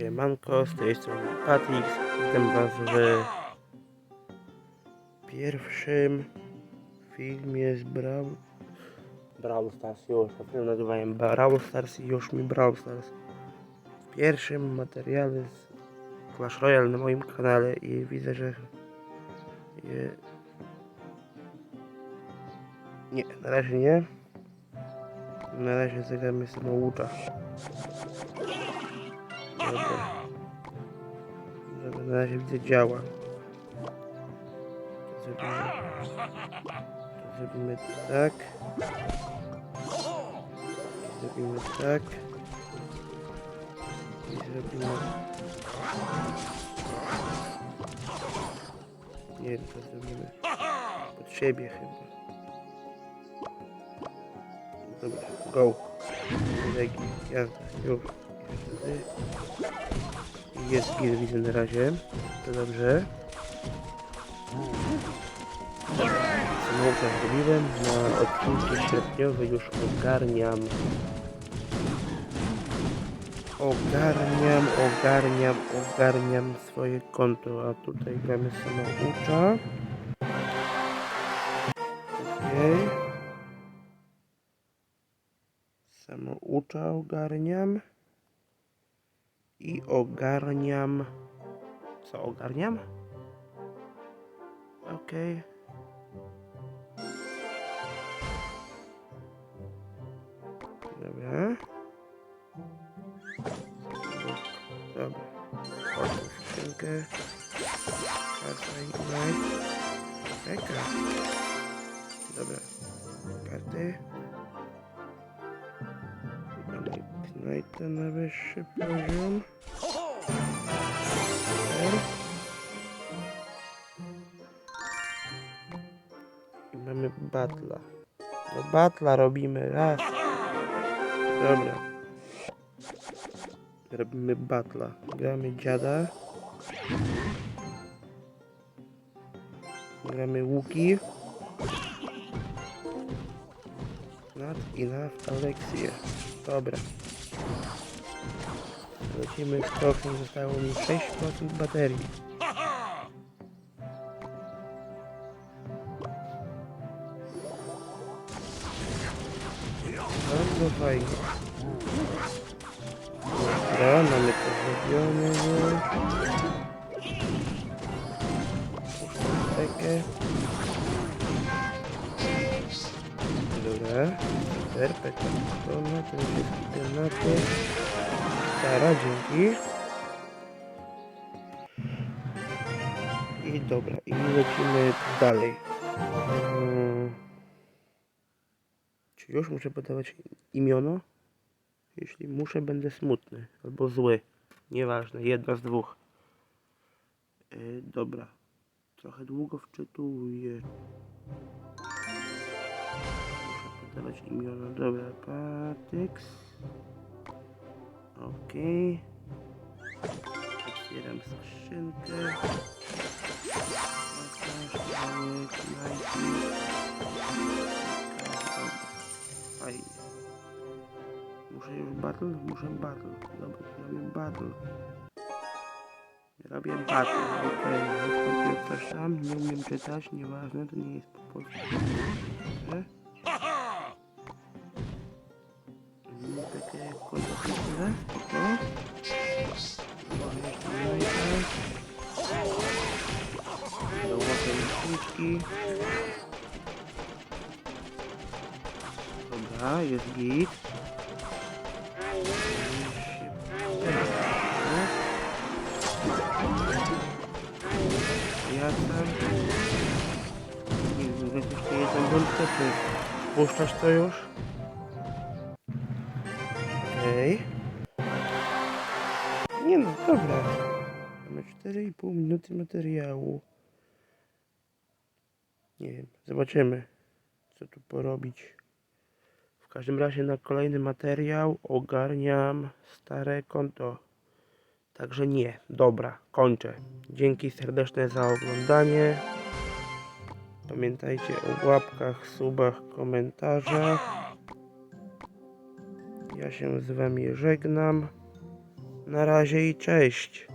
Siemanko, z tej strony Patix. Witam Was w pierwszym filmie z Brawl... Brawl Stars już, a film nazywają Brawl Stars i już mi Brawl Stars. W pierwszym materiale z Clash Royale na moim kanale i widzę, że... Je... Nie, na razie nie. Na razie zagramy samoucza. Dobra. Na razie widzę działa. To zrobimy, to zrobimy tak. Zrobimy tak. I zrobimy... Nie wiem co zrobimy. Pod siebie chyba. Dobra, go. Legi, jazda, już. Wtedy jest widzę na razie. To dobrze. Samochód zrobiłem. Na odcinku sierpniowy już ogarniam. Ogarniam, ogarniam, ogarniam swoje konto. A tutaj gramy samoucza. Okej. Samoucza ogarniam. I ogarniam. Co ogarniam? Okej. Dobra. Dobra. Otwórz skrzynkę. Ignite. Czeka. Dobra. Karty. Mamy Ignite na wyższy poziom. I mamy batla. No batla robimy raz. Dobra. Robimy batla. Gramy dziada. Gramy łuki. Not enough Alexię. Dobra. Lecimy z koksem, zostało mi 6% baterii. Bardzo fajnie. Dobra, mamy to zrobione już. Tekę. Dobra. Super, peka to na ten wszystki tematy. Stara, dzięki. I dobra, i lecimy dalej. Mm. Czy już muszę podawać imiono? Jeśli muszę, będę smutny albo zły. Nieważne, jedno z dwóch. Yy, dobra. Trochę długo wczytuję. Muszę podawać imiono. Dobra, Patyks. Okej. Otwieram skrzynkę. Fajnie. Muszę już battle? Muszę battle. Dobra, robię battle. Robię battle, okej. Okay. coś tam, nie umiem czytać, nieważne, to nie jest po polsku. Takie kontakty, spoko. Założę liczniczki. Dobra, jest git. Ja tam... Nie wiem, jak jeszcze jedną rundkę, czy puszczasz to już? Okej. Nie no, dobra. Mamy 4,5 minuty materiału. Nie wiem, zobaczymy, co tu porobić. W każdym razie na kolejny materiał ogarniam stare konto. Także nie, dobra, kończę. Dzięki serdeczne za oglądanie. Pamiętajcie o łapkach, subach, komentarzach. Ja się z wami żegnam. Na razie i cześć.